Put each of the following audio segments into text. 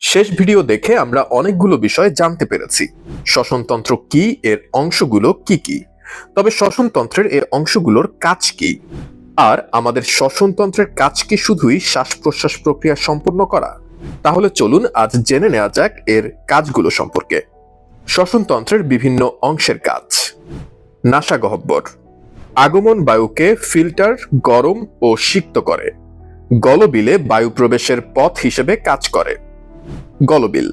শেষ ভিডিও দেখে আমরা অনেকগুলো বিষয় জানতে পেরেছি। শ্বসনতন্ত্র কি? এর অংশগুলো কি কি? তবে শ্বসনতন্ত্রের এর অংশগুলোর কাজ কি? আর আমাদের শ্বসনতন্ত্রের কাজ কি শুধুই শ্বাস প্রশ্বাস প্রক্রিয়া সম্পন্ন করা? তাহলে চলুন আজ জেনে নেওয়া যাক এর কাজগুলো সম্পর্কে। শ্বসনতন্ত্রের বিভিন্ন অংশের কাজ। নাসা গহ্বর আগমন বায়ুকে ফিল্টার, গরম ও সিক্ত করে। গলবিলে বায়ু প্রবেশের পথ হিসেবে কাজ করে। গলবিল।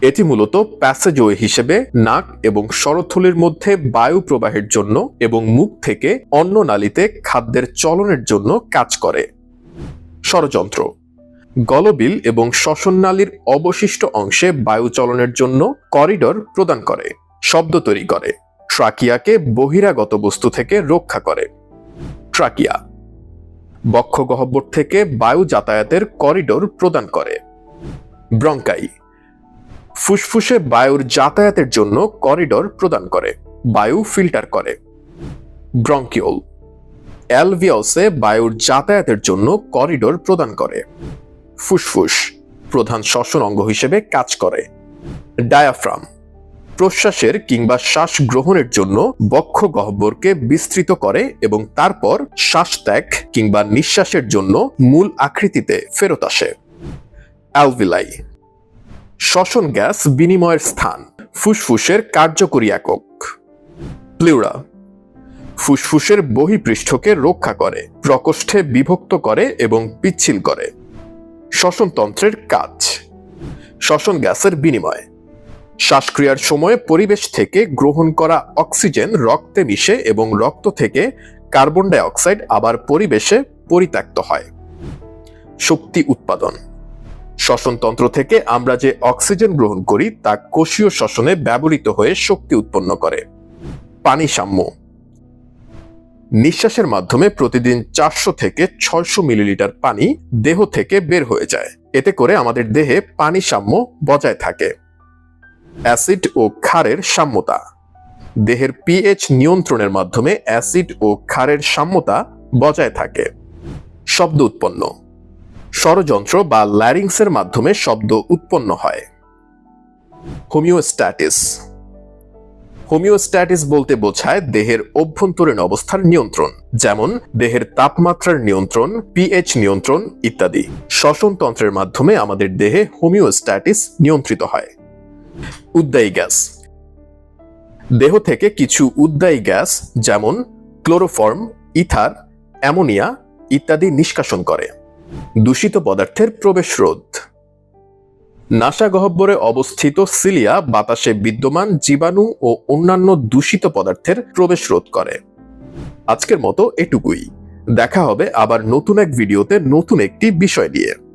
এটি মূলত প্যাসেজওয়ে হিসেবে নাক এবং শরথলির মধ্যে বায়ু প্রবাহের জন্য এবং মুখ থেকে অন্য নালীতে খাদ্যের চলনের জন্য কাজ করে। ষড়যন্ত্র। গলবিল এবং শ্বসন নালীর অবশিষ্ট অংশে বায়ু চলনের জন্য করিডর প্রদান করে, শব্দ তৈরি করে, ট্রাকিয়াকে বহিরাগত বস্তু থেকে রক্ষা করে। ট্রাকিয়া। বক্ষ গহ্বর থেকে বায়ু যাতায়াতের করিডোর প্রদান করে। ব্রঙ্কাই। ফুসফুসে বায়ুর যাতায়াতের জন্য করিডোর প্রদান করে, বায়ু ফিল্টার করে। ব্রঙ্কিওল। অ্যালভিয়ালসে বায়ুর যাতায়াতের জন্য করিডোর প্রদান করে। ফুসফুস, প্রধান শ্বসন অঙ্গ হিসেবে কাজ করে। ডায়াফ্রাম। প্রশ্বাসের কিংবা শ্বাস গ্রহণের জন্য বক্ষ গহ্বরকে বিস্তৃত করে এবং তারপর শ্বাস ত্যাগ কিংবা নিঃশ্বাসের জন্য মূল আকৃতিতে ফেরত আসে। অ্যালভিলাই। শ্বসন গ্যাস বিনিময়ের স্থান, ফুসফুসের কার্যকরী একক। প্লিউরা, ফুসফুসের বহিপৃষ্ঠকে রক্ষা করে, প্রকোষ্ঠে বিভক্ত করে এবং পিচ্ছিল করে। শ্বসনতন্ত্রের কাজ, শ্বসন গ্যাসের বিনিময়। শ্বাসক্রিয়ার সময় পরিবেশ থেকে গ্রহণ করা অক্সিজেন রক্তে মিশে এবং রক্ত থেকে কার্বন ডাই অক্সাইড আবার পরিবেশে পরিত্যক্ত হয়। শক্তি উৎপাদন। শ্বসনতন্ত্র থেকে আমরা যে অক্সিজেন গ্রহণ করি, তা কোষীয় শ্বসনে ব্যবহৃত হয়ে শক্তি উৎপন্ন করে। পানি সাম্য। নিঃশ্বাসের মাধ্যমে প্রতিদিন চারশো থেকে ছয়শো মিলিলিটার পানি দেহ থেকে বের হয়ে যায়। এতে করে আমাদের দেহে পানি সাম্য বজায় থাকে। অ্যাসিড ও ক্ষারের সাম্যতা। দেহের পিএইচ নিয়ন্ত্রণের মাধ্যমে অ্যাসিড ও ক্ষারের সাম্যতা বজায় থাকে। শব্দ উৎপন্ন। ষড়যন্ত্র বা ল্যারিংসের মাধ্যমে শব্দ উৎপন্ন হয়। হোমিওস্ট্যাটিস। হোমিওস্ট্যাটিস বলতে বোঝায় দেহের অভ্যন্তরীণ অবস্থার নিয়ন্ত্রণ, যেমন দেহের তাপমাত্রার নিয়ন্ত্রণ পিএইচ নিয়ন্ত্রণ ইত্যাদি। শ্বসনতন্ত্রের মাধ্যমে আমাদের দেহে হোমিওস্ট্যাটিস নিয়ন্ত্রিত হয়। উদ্দায়ী গ্যাস। দেহ থেকে কিছু উদ্দায়ী গ্যাস, যেমন ক্লোরোফর্ম, ইথার, অ্যামোনিয়া ইত্যাদি নিষ্কাশন করে। দূষিত পদার্থের প্রবেশ রোধ। নাসা গহব্বরে অবস্থিত সিলিয়া বাতাসে বিদ্যমান জীবাণু ও অন্যান্য দূষিত পদার্থের প্রবেশ রোধ করে। আজকের মতো এটুকুই। দেখা হবে আবার নতুন এক ভিডিওতে নতুন একটি বিষয় নিয়ে।